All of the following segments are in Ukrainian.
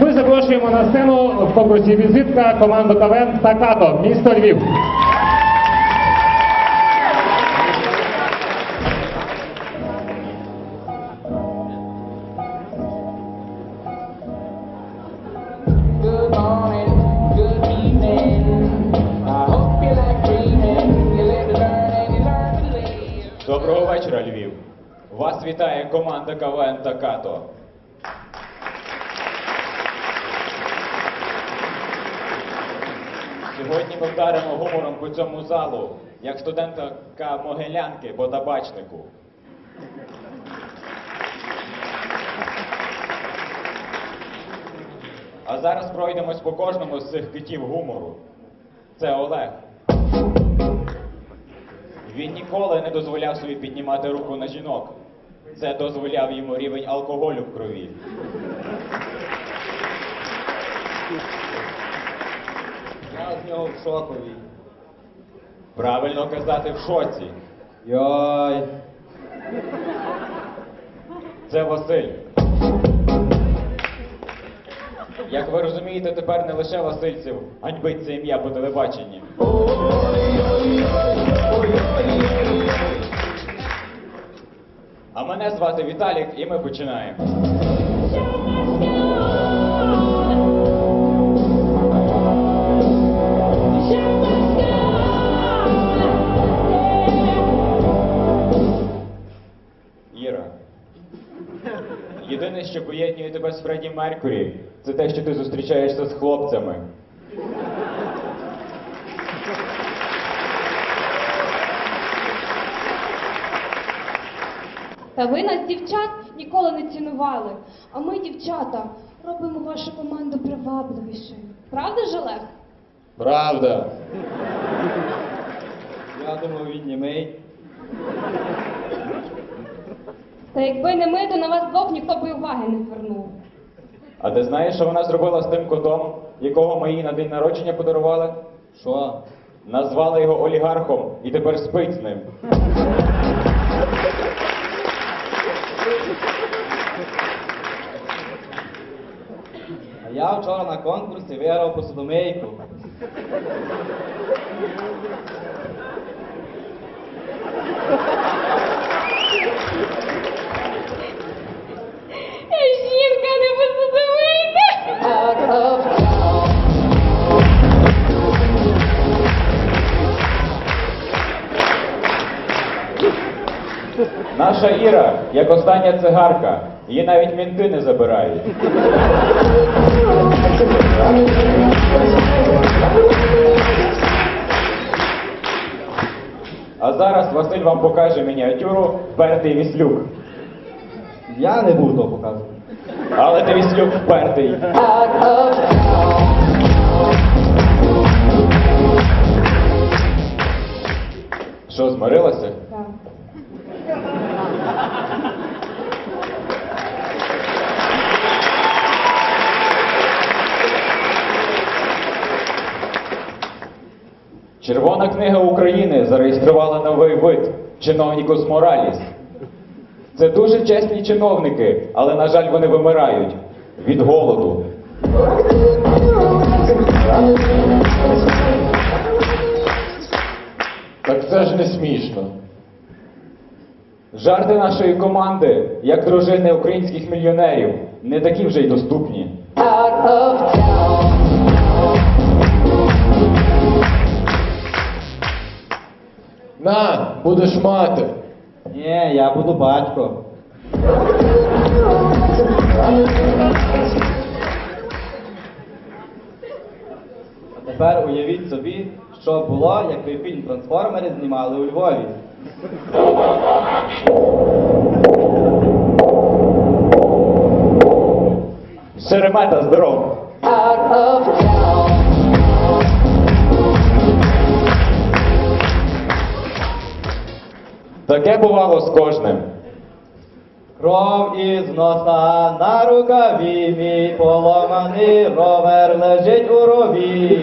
Ми запрошуємо на сцену в конкурсі візитка команду КВН Стакато, місто Львів. Доброго вечора, Львів! Вас вітає команда КВН Такато. Сьогодні ми вдаримо гумором по цьому залу, як студентка Могилянки по табачнику. А зараз пройдемось по кожному з цих китів гумору. Це Олег. Він ніколи не дозволяв собі піднімати руку на жінок. Це дозволяв йому рівень алкоголю в крові. Я в шоковій. Правильно казати в шоці. Йой. Це Василь. Як ви розумієте, тепер не лише Васильців ганьбить це ім'я по телебаченні. А мене звати Віталік, і ми починаємо. Єдине, що поєднує тебе з Фредді Меркурі, це те, що ти зустрічаєшся з хлопцями. Та ви нас, дівчат, ніколи не цінували. А ми, дівчата, робимо вашу команду привабливішою. Правда ж, Правда. Я думав, він німий. Та якби не ми, то на вас двох ніхто б і уваги не звернув. А ти знаєш, що вона зробила з тим котом, якого ми їй на день народження подарували? Що? Назвали його олігархом і тепер спить з ним. А я вчора на конкурсі виграв посудомийку. Наша Іра, як остання цигарка, її навіть мінти не забирають. А зараз Василь вам покаже мініатюру впертий віслюк. Я не буду того показувати. Але ти віслюк впертий. Що, змирилася? Так. Червона книга України зареєструвала новий вид чиновнікус мораліс. Це дуже чесні чиновники, але, на жаль, вони вимирають від голоду. Так це ж не смішно. Жарти нашої команди, як дружини українських мільйонерів, не такі вже й доступні. На, будеш мати. Ні, я буду батько. А тепер уявіть собі, що було, якби фільм Трансформери знімали у Львові. Шеремета, здоров! Таке бувало з кожним. Кров із носа на рукаві, мій поломаний ровер лежить у рові.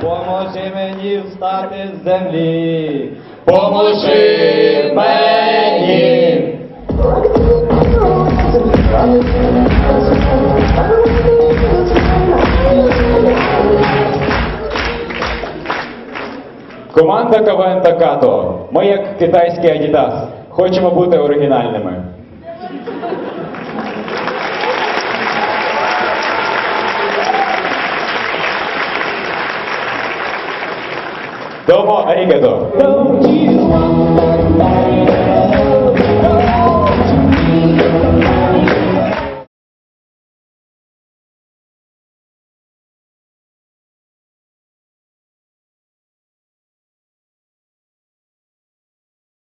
Поможи мені встати з землі. Поможи мені! Команда КВН Такато. Ми як китайський Адідас. Хочемо бути оригінальними. Домо арігато.